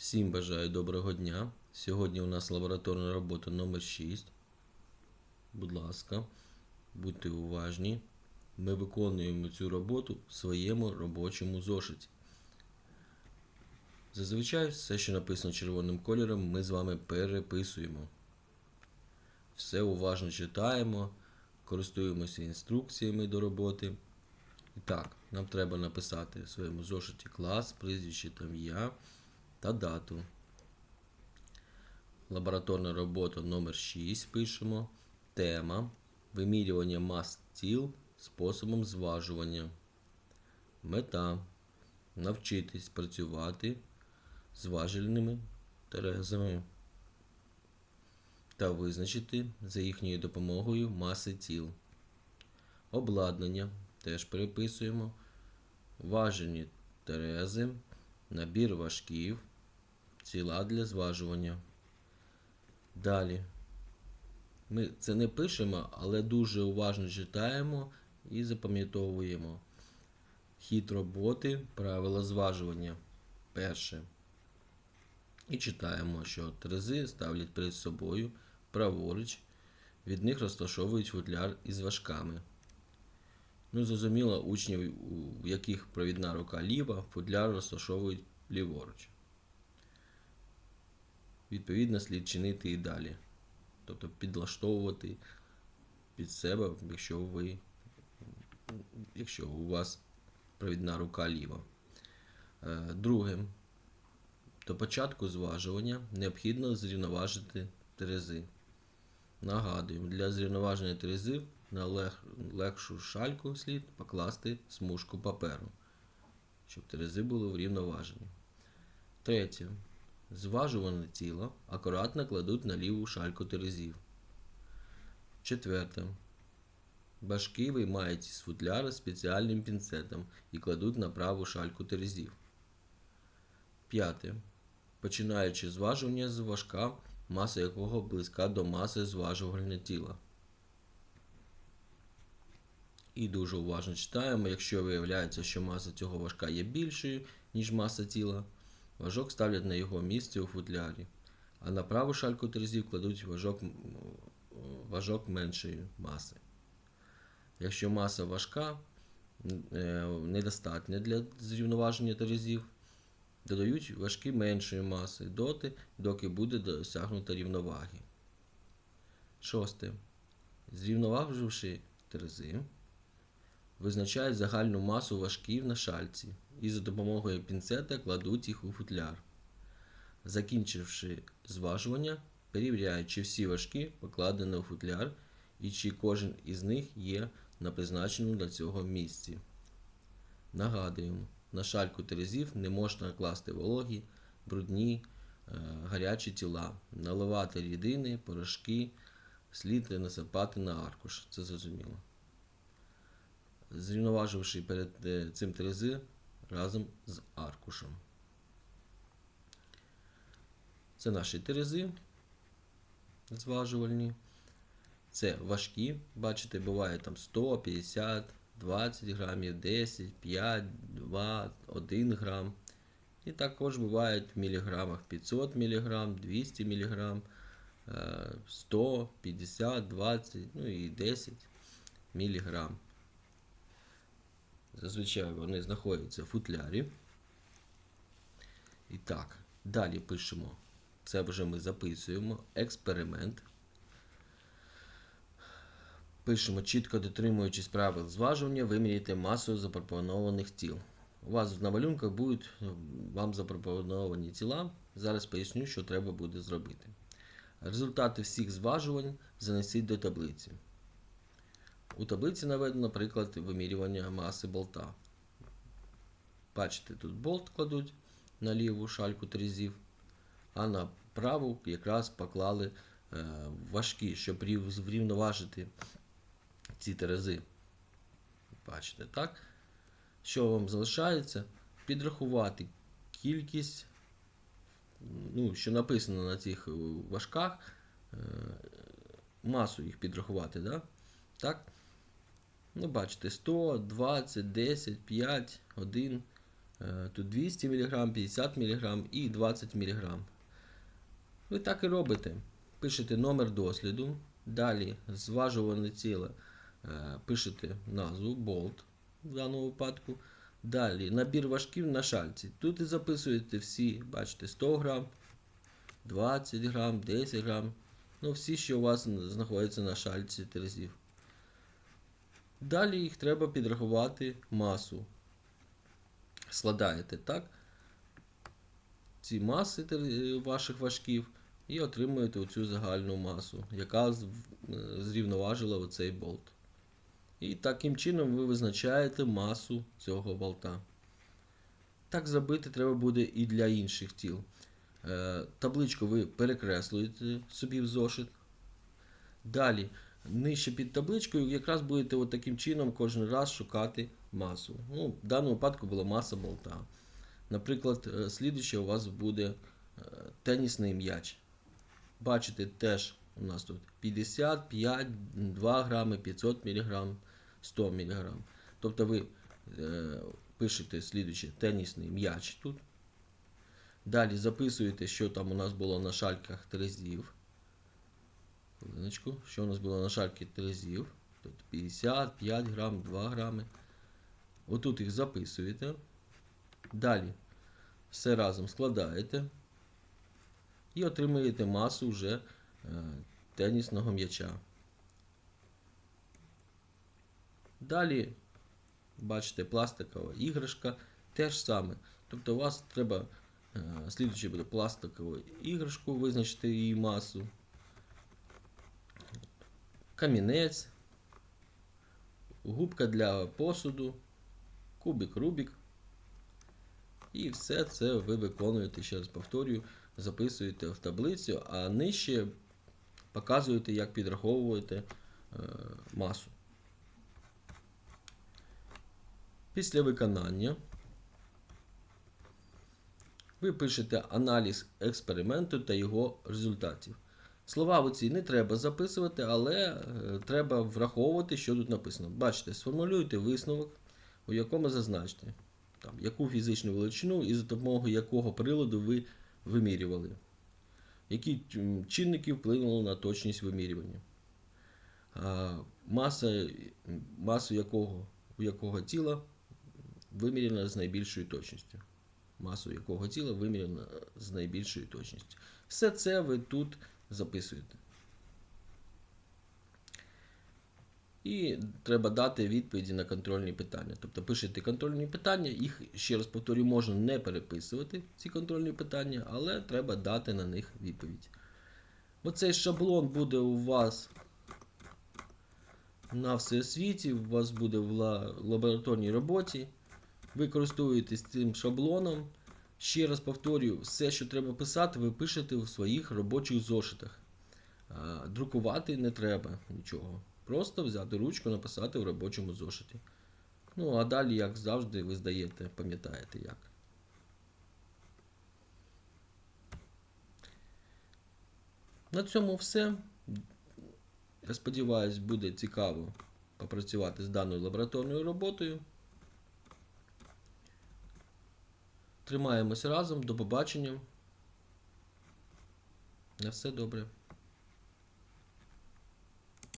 Всім бажаю доброго дня. Сьогодні у нас лабораторна робота номер 6. Будь ласка, будьте уважні. Ми виконуємо цю роботу в своєму робочому зошиті. Зазвичай все, що написано червоним кольором, ми з вами переписуємо. Все уважно читаємо, користуємося інструкціями до роботи. І так, нам треба написати в своєму зошиті клас, прізвище та ім'я та дату. Лабораторна робота номер 6 пишемо. Тема. Вимірювання мас тіл способом зважування. Мета. Навчитись працювати з важельними терезами та визначити за їхньою допомогою маси тіл. Обладнання теж переписуємо. Важені терези, набір важків, ціла для зважування. Далі. Ми це не пишемо, але дуже уважно читаємо і запам'ятовуємо. Хід роботи, правила зважування. Перше. І читаємо, що терези ставлять перед собою праворуч, від них розташовують футляр із важками. Ну, зрозуміло, учнів, у яких провідна рука ліва, футляр розташовують ліворуч. Відповідно, слід чинити і далі. Тобто підлаштовувати під себе, якщо ви, якщо у вас провідна рука ліва. Е, Друге. До початку зважування необхідно зрівноважити терези. Нагадуємо, для зрівноваження терези на лег, легшу шальку слід покласти смужку паперу, щоб терези були врівноважені. Третє. Зважуване тіло акуратно кладуть на ліву шальку терезів. Четверте. Башки виймають із футляра спеціальним пінцетом і кладуть на праву шальку терезів. П'яте. Починаючи зважування з важка, маса якого близька до маси зважувального тіла. І дуже уважно читаємо, якщо виявляється, що маса цього важка є більшою, ніж маса тіла, важок ставлять на його місце у футлярі, а на праву шальку терезів кладуть важок, важок меншої маси. Якщо маса важка, е, недостатня для зрівноваження терезів, додають важкі меншої маси доти, доки буде досягнута рівноваги. Шосте. Зрівноваживши терези, визначають загальну масу важків на шальці і за допомогою пінцета кладуть їх у футляр. Закінчивши зважування, перевіряють, чи всі важкі покладені у футляр і чи кожен із них є на призначеному для цього місці. Нагадуємо, на шальку терезів не можна класти вологі, брудні, е, гарячі тіла, наливати рідини, порошки, слід насипати на аркуш. Це зрозуміло. Зрівноваживши перед е, цим терези разом з аркушем. Це наші терези зважувальні. Це важкі, бачите, буває там 100, 50, 20 грамів, 10, 5, 2, 1 грам. І також бувають в міліграмах 500 мг, 200 мг, 100, 50, 20, ну і 10 мг. Зазвичай вони знаходяться в футлярі. І так, далі пишемо. Це вже ми записуємо. Експеримент. Пишемо, чітко дотримуючись правил зважування, виміряйте масу запропонованих тіл. У вас на малюнках будуть е, вам запропоновані тіла. Зараз поясню, що треба буде зробити. Результати всіх зважувань занесіть до таблиці. У таблиці наведено приклад вимірювання маси болта. Бачите, тут болт кладуть на ліву шальку терезів, а на праву якраз поклали е, важкі, щоб врівноважити ці терези. Бачите, так? Що вам залишається? Підрахувати кількість, ну, що написано на цих е, важках, е, масу їх підрахувати, да? так? Ну, бачите, 100, 20, 10, 5, 1. Е, Тут 200 мг, 50 мг і 20 мг. Ви так і робите. Пишете номер досліду. Далі зважуване ціле. е, Пишете назву болт в даному випадку. Далі набір важків на шальці. Тут і записуєте всі, бачите, 100 грам, 20 грам, 10 грам. Ну, всі, що у вас знаходяться на шальці терезів. Далі їх треба підрахувати масу. Складаєте так. Ці маси ваших важків і отримуєте оцю загальну масу, яка е, зрівноважила оцей болт. І таким чином ви визначаєте масу цього болта. Так зробити треба буде і для інших тіл. Е, табличку ви перекреслюєте собі в зошит. Далі, нижче під табличкою, якраз будете от таким чином кожен раз шукати масу. Ну, в даному випадку була маса болта. Наприклад, е, слідуюче у вас буде е, тенісний м'яч. Бачите, теж у нас тут 55, 2 грами, 500 мг, 100 мг. Тобто ви е, пишете слідуюче тенісний м'яч тут. Далі записуєте, що там у нас було на шальках терезів. Хвилиночку, що у нас було на шальки терезів. Тут 55 грам, 2 грами. Отут їх записуєте. Далі все разом складаєте і отримуєте масу вже е, тенісного м'яча. Далі, бачите, пластикова іграшка теж саме. Тобто у вас треба е, слідуючи буде пластикову іграшку, визначити її масу. Камінець, губка для посуду, кубик Рубік. І все це ви виконуєте, ще раз повторюю, записуєте в таблицю, а нижче показуєте, як підраховуєте е, масу. Після виконання ви пишете аналіз експерименту та його результатів. Слова оці не треба записувати, але е, треба враховувати, що тут написано. Бачите, сформулюйте висновок, у якому зазначте, там, яку фізичну величину і за допомогою якого приладу ви вимірювали, які чинники вплинули на точність вимірювання. А, маса, якого, у якого тіла виміряна з найбільшою точністю. Масу якого тіла виміряна з найбільшою точністю. Все це ви тут записуєте. І треба дати відповіді на контрольні питання. Тобто пишете контрольні питання, їх, ще раз повторюю, можна не переписувати, ці контрольні питання, але треба дати на них відповідь. Оцей шаблон буде у вас на всеосвіті, у вас буде в лабораторній роботі. Ви користуєтесь цим шаблоном. Ще раз повторюю, все, що треба писати, ви пишете в своїх робочих зошитах. Друкувати не треба нічого. Просто взяти ручку, написати в робочому зошиті. Ну, а далі, як завжди, ви здаєте, пам'ятаєте як. На цьому все. Я сподіваюся, буде цікаво попрацювати з даною лабораторною роботою. Тримаємось разом. До побачення. На все добре.